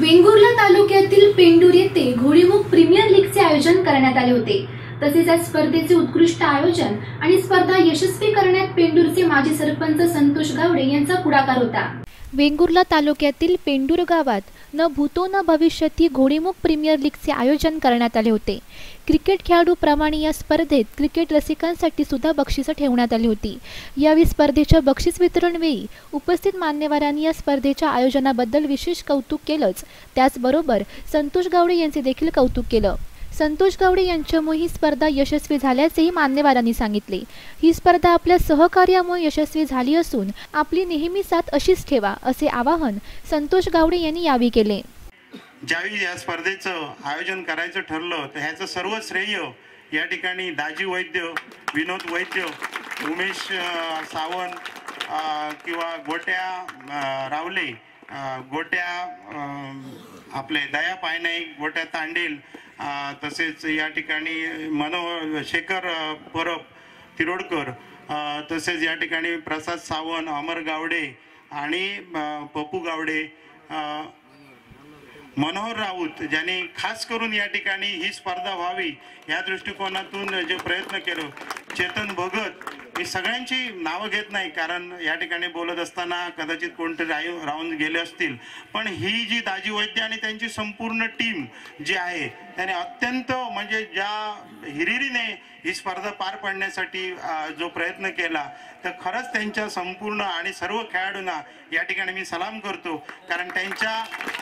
वेंगुर्ला तालुक्यातील पेंडूर येथे घोडीमुख प्रीमियर लीगचे आयोजन करण्यात आले होते. तसेच या स्पर्धेचे उत्कृष्ट आयोजन आणि स्पर्धा यशस्वी करण्यात पेंडूरचे माजी सरपंच संतोष गावडे यांचा पुढाकार होता. वेंगुर्ला तालुक्यातील पेंडूर गावात न भूतो न भविष्यती घोडीमुख प्रीमियर लीगचे आयोजन करण्यात आले होते. क्रिकेट खेळाडूप्रमाणे या स्पर्धेत क्रिकेट रसिकांसाठी सुद्धा बक्षिसं ठेवण्यात आली होती. यावेळी स्पर्धेच्या बक्षीस वितरणवेळी उपस्थित मान्यवरांनी या स्पर्धेच्या आयोजनाबद्दल विशेष कौतुक केलंच. त्याचबरोबर संतोष गावडे यांचे देखील कौतुक केलं. संतोष गावडे यांच्यामुळे ही स्पर्धा यशस्वी झाल्याचेही मान्यवरांनी सांगितले. ही स्पर्धा आपल्या सहकार्यामुळे यशस्वी झाली असून आपली नेहमी साथ अशीच ठेवा असे आवाहन संतोष गावडे यांनी यावेळी केले. ज्यावेळी या स्पर्धेचं आयोजन करायचं ठरलं तर ह्याचं सर्व श्रेय या ठिकाणी दाजी वैद्य विनोद वैद्य उमेश सावंत किंवा गोट्या रावले गोट्या आपले दया पायनाईक गोट्या तांडेल तसेच या ठिकाणी मनोहर शेखर परब तिरोडकर तसेच या ठिकाणी प्रसाद सावंत अमर गावडे आणि पप्पू गावडे मनोहर राऊत ज्यांनी खास करून या ठिकाणी ही स्पर्धा व्हावी या दृष्टिकोनातून जे प्रयत्न केलं चेतन भगत मी सगळ्यांची नावं घेत नाही कारण या ठिकाणी बोलत असताना कदाचित कोणते राहून राहून गेले असतील. पण ही जी दाजी वैद्य आणि त्यांची संपूर्ण टीम जी आहे त्याने अत्यंत म्हणजे ज्या हिरिरीने ही स्पर्धा पार पाडण्यासाठी जो प्रयत्न केला तर खरंच त्यांच्या संपूर्ण आणि सर्व खेळाडूंना या ठिकाणी मी सलाम करतो. कारण त्यांच्या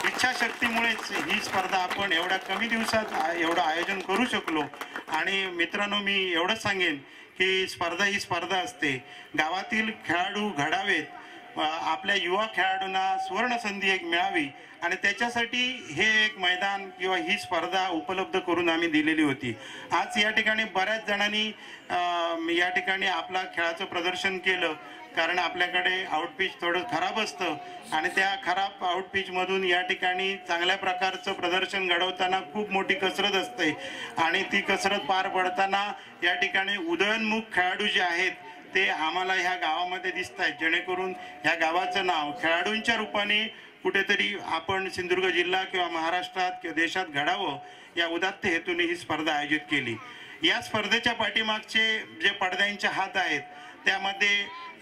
इच्छाशक्तीमुळेच ही स्पर्धा आपण एवढ्या कमी दिवसात एवढं आयोजन करू शकलो. आणि मित्रांनो मी एवढंच सांगेन की स्पर्धा ही स्पर्धा असते. गावातील खेळाडू घडावेत. आपल्या युवा खेळाडूंना सुवर्ण संधी एक मिळावी आणि त्याच्यासाठी हे एक मैदान किंवा ही स्पर्धा उपलब्ध करून आम्ही दिलेली होती. आज या ठिकाणी बऱ्याच जणांनी या ठिकाणी आपला खेळाचं प्रदर्शन केलं. कारण आपल्याकडे आउटपिच थोडं खराब असतं आणि त्या खराब आउटपिचमधून या ठिकाणी चांगल्या प्रकारचं प्रदर्शन घडवताना खूप मोठी कसरत असते. आणि ती कसरत पार पडताना या ठिकाणी उदयोन्मुख खेळाडू जे आहेत ते आम्हाला ह्या गावामध्ये दिसत आहेत जेणेकरून ह्या गावाचं नाव खेळाडूंच्या रूपाने कुठेतरी आपण सिंधुदुर्ग जिल्हा किंवा महाराष्ट्रात किंवा देशात घडावं या उदात्त हेतूने ही स्पर्धा आयोजित केली. या स्पर्धेच्या पाठीमागचे जे पडद्यांचे हात आहेत त्यामध्ये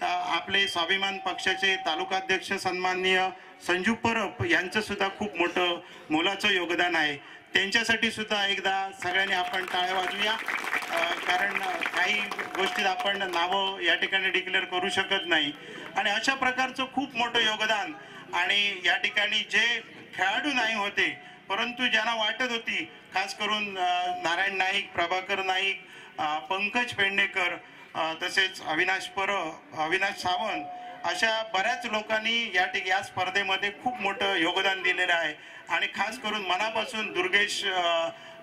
आपले स्वाभिमान पक्षाचे तालुकाध्यक्ष सन्माननीय संजू परब यांचं सुद्धा खूप मोठं मोलाचं योगदान आहे. त्यांच्यासाठी सुद्धा एकदा सगळ्यांनी आपण टाळ्या वाजूया कारण काही गोष्टीत आपण नावं या ठिकाणी डिक्लेअर करू शकत नाही. आणि अशा प्रकारचं खूप मोठं योगदान आणि या ठिकाणी जे खेळाडू नाही होते परंतु ज्यांना वाटत होती खास करून नारायण नाईक प्रभाकर नाईक पंकज पेडणेकर तसेच अविनाश पर अविनाश सावंत अशा बऱ्याच लोकांनी या ठिक या स्पर्धेमध्ये खूप मोठं योगदान दिलेलं आहे. आणि खास करून मनापासून दुर्गेश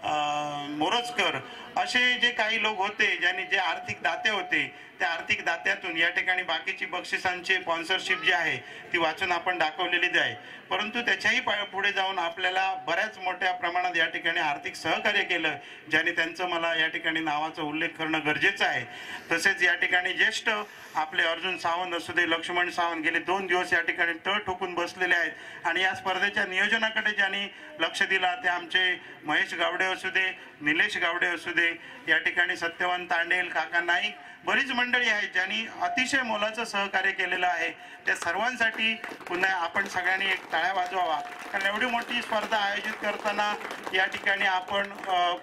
मोरजकर असे जे काही लोक होते ज्यांनी जे आर्थिक दाते होते त्या आर्थिक दात्यातून या ठिकाणी बाकीची बक्षिसांची स्पॉन्सरशिप जी आहे ती वाचून आपण दाखवलेली आहे. परंतु त्याच्याही पुढे जाऊन आपल्याला बऱ्याच मोठ्या प्रमाणात या ठिकाणी आर्थिक सहकार्य केलं ज्याने त्यांचं मला या ठिकाणी नावाचा उल्लेख करणं गरजेचं आहे. तसेच या ठिकाणी ज्येष्ठ आपले अर्जुन सावंत असू दे लक्ष्मण सावंत गेले दोन दिवस या ठिकाणी तळ ठोकून बसलेले आहेत. आणि या स्पर्धेच्या नियोजनाकडे ज्यांनी लक्ष दिला ते आमचे महेश गावडे असू दे निलेश गावडे असू दे या ठिकाणी सत्यवान तांडेल काका नाईक बरीच मंडळी आहेत ज्यांनी अतिशय मोलाचं सहकार्य केलेलं आहे. त्या सर्वांसाठी पुन्हा आपण सगळ्यांनी एक टाळ्या वाजवावा. कारण एवढी मोठी स्पर्धा आयोजित करताना या ठिकाणी आपण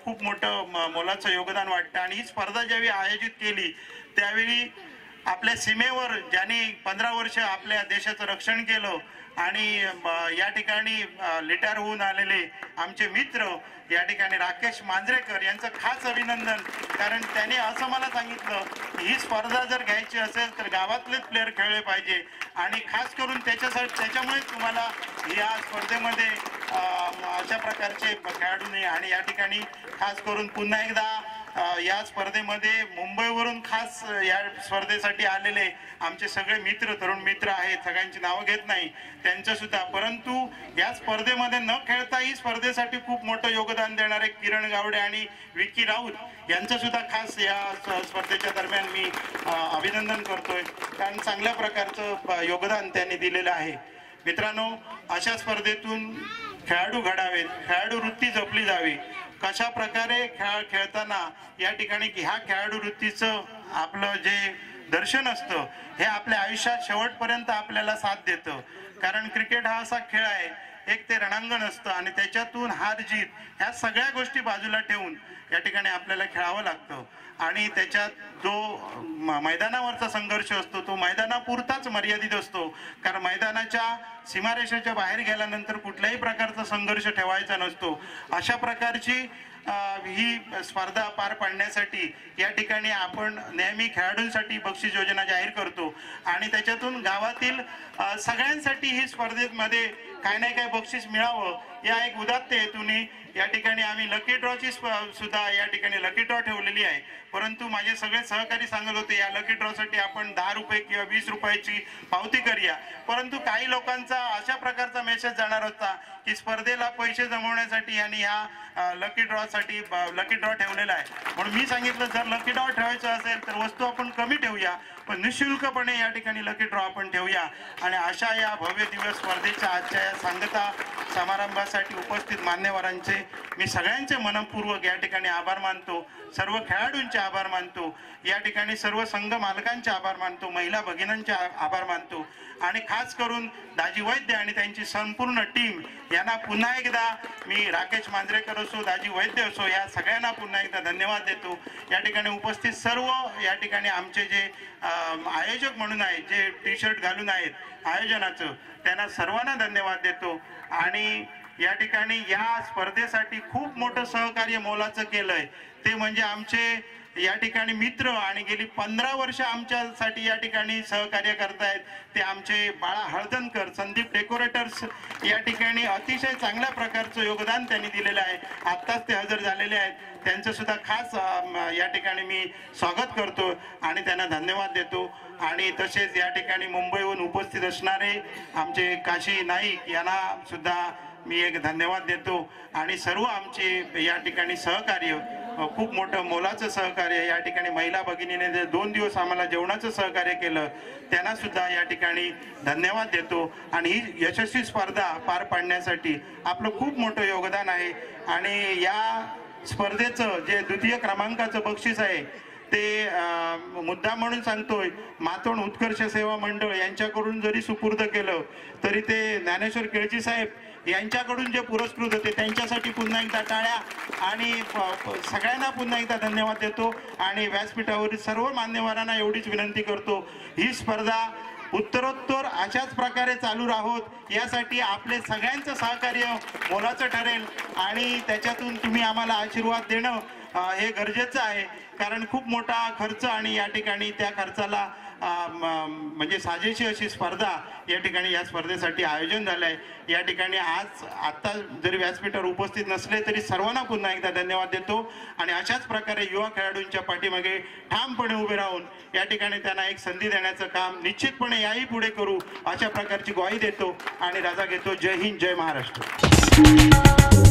खूप मोठं मोलाचं योगदान वाटतं. आणि ही स्पर्धा ज्यावेळी आयोजित केली त्यावेळी आपल्या सीमेवर ज्यांनी पंधरा वर्ष आपल्या देशाचं रक्षण केलं आणि या ठिकाणी लिटार होऊन आलेले आमचे मित्र या ठिकाणी राकेश मांजरेकर यांचं खास अभिनंदन. कारण त्याने असं मला सांगितलं की ही स्पर्धा जर घ्यायची असेल तर गावातलेच प्लेअर खेळले पाहिजे. आणि खास करून त्याच्यासाठी त्याच्यामुळे तुम्हाला या स्पर्धेमध्ये अशा प्रकारचे खेळाडू आणि या ठिकाणी खास करून पुन्हा एकदा या स्पर्धेमध्ये मुंबईवरून खास या स्पर्धेसाठी आलेले आमचे सगळे मित्र तरुण मित्र आहेत सगळ्यांची नावं घेत नाही त्यांच्या सुद्धा परंतु या स्पर्धेमध्ये न खेळता ही स्पर्धेसाठी खूप मोठं योगदान देणारे किरण गावडे आणि विकी राऊत यांचं सुद्धा खास या स्पर्धेच्या दरम्यान मी अभिनंदन करतोय. कारण चांगल्या प्रकारचं योगदान त्यांनी दिलेलं आहे. मित्रांनो अशा स्पर्धेतून खेळाडू घडावेत खेळाडू वृत्ती जपली जावी. कशा प्रकारे खेळ खेळताना या ठिकाणी ह्या खेळाडू वृत्तीचं आपलं जे दर्शन असतं हे आपल्या आयुष्यात शेवटपर्यंत आपल्याला साथ देतं. कारण क्रिकेट हा असा खेळ आहे एक ते रणांगण असतं आणि त्याच्यातून हार जीत ह्या सगळ्या गोष्टी बाजूला ठेवून या ठिकाणी आपल्याला खेळावं लागतं. आणि त्याच्यात जो म- मैदानावरचा संघर्ष असतो तो मैदानापुरताच मर्यादित असतो. कारण मैदानाच्या सीमारेषेच्या बाहेर गेल्यानंतर कुठल्याही प्रकारचा संघर्ष ठेवायचा नसतो. अशा प्रकारची ही स्पर्धा पार पाडण्यासाठी या ठिकाणी आपण नेहमी खेळाडूंसाठी बक्षीस योजना जाहीर करतो. आणि त्याच्यातून गावातील सगळ्यांसाठी ही स्पर्धेमध्ये काय नाही काय बक्षीस मिळावं. या एक उदात्त हेतूने या ठिकाणी आम्ही लकी ड्रॉची सुद्धा या ठिकाणी लकी ड्रॉ ठेवलेली आहे. परंतु माझे सगळे सहकारी सांगत होते या लकी ड्रॉसाठी आपण दहा रुपये किंवा वीस रुपयाची पावती करूया. परंतु काही लोकांचा अशा प्रकारचा मेसेज जाणार होता की स्पर्धेला पैसे जमवण्यासाठी आणि ह्या लकी ड्रॉसाठी लकी ड्रॉ ठेवलेला आहे. म्हणून मी सांगितलं जर लकी ड्रॉ ठेवायचं असेल तर वस्तू आपण कमी ठेवूया. पण निशुल्कपणे या ठिकाणी लकी ड्रॉ आपण ठेवूया. आणि अशा या भव्य दिवस स्पर्धेच्या आजच्या या सांगता समारंभासाठी उपस्थित मान्यवरांचे मी सगळ्यांचे मनपूर्वक या ठिकाणी आभार मानतो. सर्व खेळाडूंचे आभार मानतो. या ठिकाणी सर्व संघ मालकांचे आभार मानतो. महिला भगिनींचे आभार मानतो. आणि खास करून दाजी वैद्य आणि त्यांची संपूर्ण टीम यांना पुन्हा एकदा मी राकेश मांजरेकर असो दाजी वैद्य असो या सगळ्यांना पुन्हा एकदा धन्यवाद देतो. या ठिकाणी उपस्थित सर्व या ठिकाणी आमचे जे आयोजक म्हणून आहेत जे टी शर्ट घालून आहेत आयोजनाचं त्यांना सर्वांना धन्यवाद देतो. आणि या ठिकाणी या स्पर्धेसाठी खूप मोठं सहकार्य मोलाचं केलंय. ते म्हणजे आमचे या ठिकाणी मित्र आणि गेली पंधरा वर्ष आमच्यासाठी या ठिकाणी सहकार्य करतायत. ते आमचे बाळा हळदणकर संदीप डेकोरेटर्स या ठिकाणी अतिशय चांगल्या प्रकारचं योगदान त्यांनी दिलेलं आहे. आत्ताच ते हजर झालेले आहेत. त्यांचं सुद्धा खास या ठिकाणी मी स्वागत करतो आणि त्यांना धन्यवाद देतो. आणि तसेच या ठिकाणी मुंबईहून उपस्थित असणारे आमचे काशी नाईक यांना सुद्धा मी एक धन्यवाद देतो. आणि सर्व आमचे या ठिकाणी सहकार्य खूप मोठं मोलाचं सहकार्य या ठिकाणी महिला भगिनीने जे दोन दिवस आम्हाला जेवणाचं सहकार्य केलं त्यांना सुद्धा या ठिकाणी धन्यवाद देतो. आणि ही यशस्वी स्पर्धा पार पाडण्यासाठी आपलं खूप मोठं योगदान आहे. आणि या स्पर्धेचं जे द्वितीय क्रमांकाचं बक्षीस आहे ते मुद्दा म्हणून सांगतोय मातोण उत्कर्ष सेवा मंडळ यांच्याकडून जरी सुपूर्द केलं तरी ते ज्ञानेश्वर केळजी साहेब यांच्याकडून जे पुरस्कृत होते त्यांच्यासाठी पुन्हा एकदा टाळ्या आणि सगळ्यांना पुन्हा एकदा धन्यवाद देतो आणि व्यासपीठावरील सर्व मान्यवरांना एवढीच विनंती करतो. ही स्पर्धा उत्तरोत्तर अशाच प्रकारे चालू राहोत यासाठी आपले सगळ्यांचं सहकार्य मोलाचं ठरेल आणि त्याच्यातून तुम्ही आम्हाला आशीर्वाद देणं हे गरजेचं आहे. कारण खूप मोठा खर्च आणि या ठिकाणी त्या खर्चाला म्हणजे साजेशी अशी स्पर्धा या ठिकाणी या स्पर्धेसाठी आयोजन झालं आहे या ठिकाणी आज आत्ता जरी व्यासपीठावर उपस्थित नसले तरी सर्वांना पुन्हा एकदा धन्यवाद देतो. आणि अशाच प्रकारे युवा खेळाडूंच्या पाठीमागे ठामपणे उभे राहून या ठिकाणी त्यांना एक संधी देण्याचं काम निश्चितपणे याही पुढे करू अशा प्रकारची ग्वाही देतो आणि रजा घेतो. जय हिंद जय महाराष्ट्र.